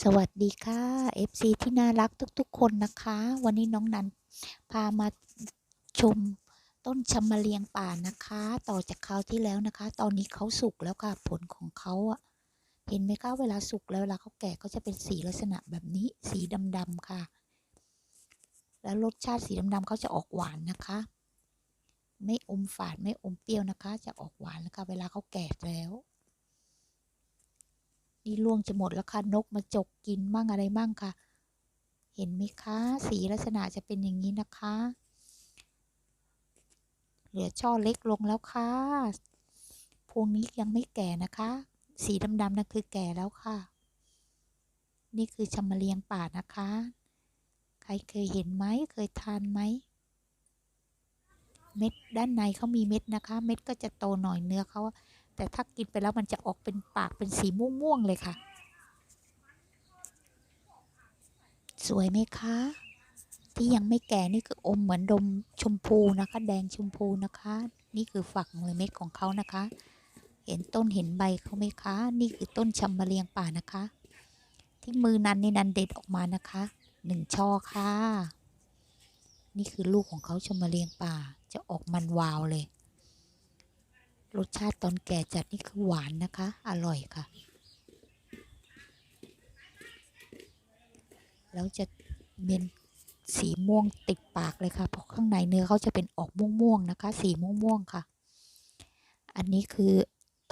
สวัสดีค่ะ FC ที่น่ารักทุกๆ คนนะคะ วันนี้น้องนันพามาชมต้นชำมะเลียงป่านะคะ ต่อจากคราวที่แล้วนะคะ ตอนนี้เขาสุกแล้วค่ะผลของเขาอะเห็นไหมคะเวลาสุกแล้วเวลาเขาแก่ก็จะเป็นสีลักษณะแบบนี้สีดำๆค่ะ แล้วรสชาติสีดำๆเขาจะออกหวานนะคะ ไม่อมฝาดไม่อมเปรี้ยวนะคะ จะออกหวานแล้วค่ะเวลาเขาแก่แล้ว นี่ล่วงจะหมดแล้วค่ะ นกมาจกกินมั่งอะไรมั่งค่ะ เห็นไหมคะ สีลักษณะจะเป็นอย่างนี้นะคะ เหลือช่อเล็กลงแล้วค่ะ พวงนี้ยังไม่แก่นะคะ สีดำๆนั่นคือแก่แล้วค่ะ นี่คือชำมะเลียงป่านะคะ ใครเคยเห็นไหมเคยทานไหม เม็ดด้านในเขามีเม็ดนะคะ เม็ดก็จะโตหน่อยเนื้อเขา แต่ถ้ากินไปแล้วมันจะออกเป็นปากเป็นสีม่วงๆเลยค่ะ สวยไหมคะ ที่ยังไม่แก่นี่คืออมเหมือนดมชมพูนะคะ แดงชมพูนะคะ นี่คือฝักมือเม็ดของเขานะคะ เห็นต้นเห็นใบเขาไหมคะ นี่คือต้นชำมะเลียงป่านะคะ ที่มือนันนี่นันเด็ดออกมานะคะหนึ่งช่อค่ะ นี่คือลูกของเขาชำมะเลียงป่าจะออกมันวาวเลย รสชาติตอนแก่จัดนี่คือหวานนะคะ อร่อยค่ะ แล้วจะเป็นสีม่วงติดปากเลยค่ะ เพราะข้างในเนื้อเขาจะเป็นออกม่วงๆนะคะ สีม่วงๆค่ะ อันนี้คือ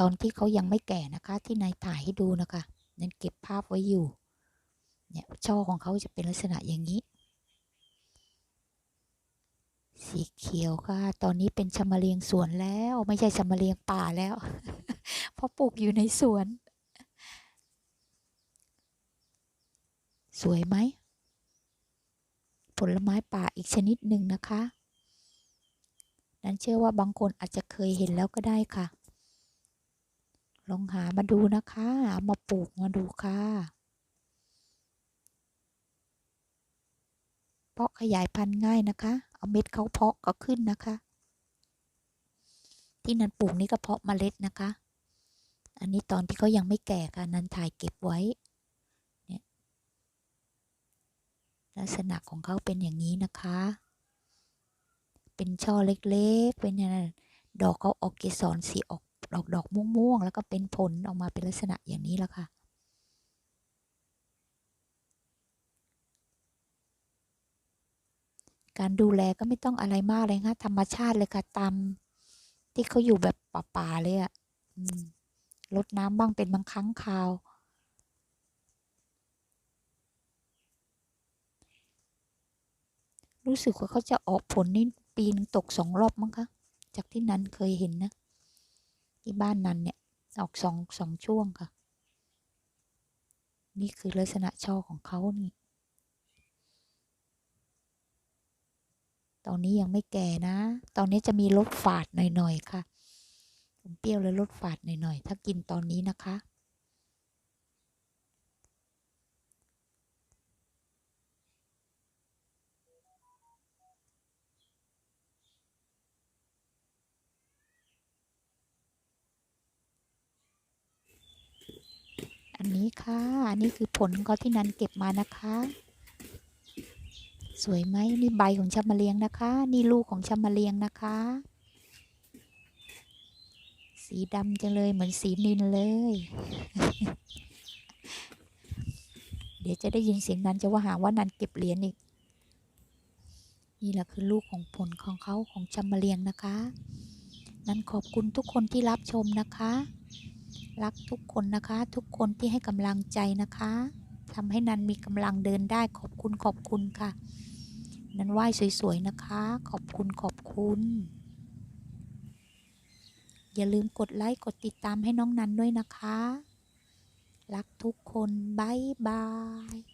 ตอนที่เขายังไม่แก่นะคะ ที่นายถ่ายให้ดูนะคะ นั่นเก็บภาพไว้อยู่ เนี่ยช่อของเขาจะเป็นลักษณะอย่างนี้ สีเขียวค่ะ ตอนนี้เป็นชมเลียงสวนแล้ว ไม่ใช่ชมเลียงป่าแล้ว เพราะปลูกอยู่ในสวน สวยไหม ผลไม้ป่าอีกชนิดหนึ่งนะคะ นั้นเชื่อว่าบางคนอาจจะเคยเห็นแล้วก็ได้ค่ะ ลองหามาดูนะคะามาปลูกมาดูค่ะเพราะขยายพันธุ์ง่ายนะคะ เอาเม็ดเขาเพาะก็ขึ้นนะคะ ที่นันปลูกนี่ก็เพาะเมล็ดนะคะ อันนี้ตอนที่เขายังไม่แก่ค่ะนันถ่ายเก็บไว้เนี่ยลักษณะของเขาเป็นอย่างนี้นะคะ เป็นช่อเล็กๆ เป็นอย่างนั้นดอกเขาออกเกสรสีออกดอกดอกม่วงๆ แล้วก็เป็นผลออกมาเป็นลักษณะอย่างนี้แล้วค่ะ การดูแลก็ไม่ต้องอะไรมากเลยค่ะธรรมชาติเลยค่ะตามที่เขาอยู่แบบป่าๆเลยอะ่ะลดน้ำบ้างเป็นบางครั้งคราว รู้สึกว่าเขาจะออกผลนี่ปีนึงตกสองรอบมั้งคะ จากที่นันเคยเห็นนะ ที่บ้านนั้นเนี่ย ออกสองสองช่วงค่ะ นี่คือลักษณะช่อของเขานี่ ตอนนี้ยังไม่แก่นะ ตอนนี้จะมีรสฝาดหน่อยๆค่ะอมเปรี้ยวและรสฝาดหน่อยๆ ถ้ากินตอนนี้นะคะ อันนี้ค่ะ อันนี้คือผลเขาที่นันเก็บมานะคะ สวยไหมนี่ใบของชำมะเลียงนะคะ นี่ลูกของชำมะเลียงนะคะ สีดำจังเลยเหมือนสีนินเลย เดี๋ยวจะได้ยินเสียงนันจะว่าหาว่านันเก็บเหรียญอีก นี่แหละคือลูกของผลของเขาของชำมะเลียงนะคะ นันขอบคุณทุกคนที่รับชมนะคะ รักทุกคนนะคะ ทุกคนที่ให้กำลังใจนะคะทำให้นันมีกำลังเดินได้ขอบคุณขอบคุณค่ะ นันไหว้สวยๆนะคะ ขอบคุณขอบคุณ อย่าลืมกดไลค์กดติดตามให้น้องนันด้วยนะคะ รักทุกคนบายบาย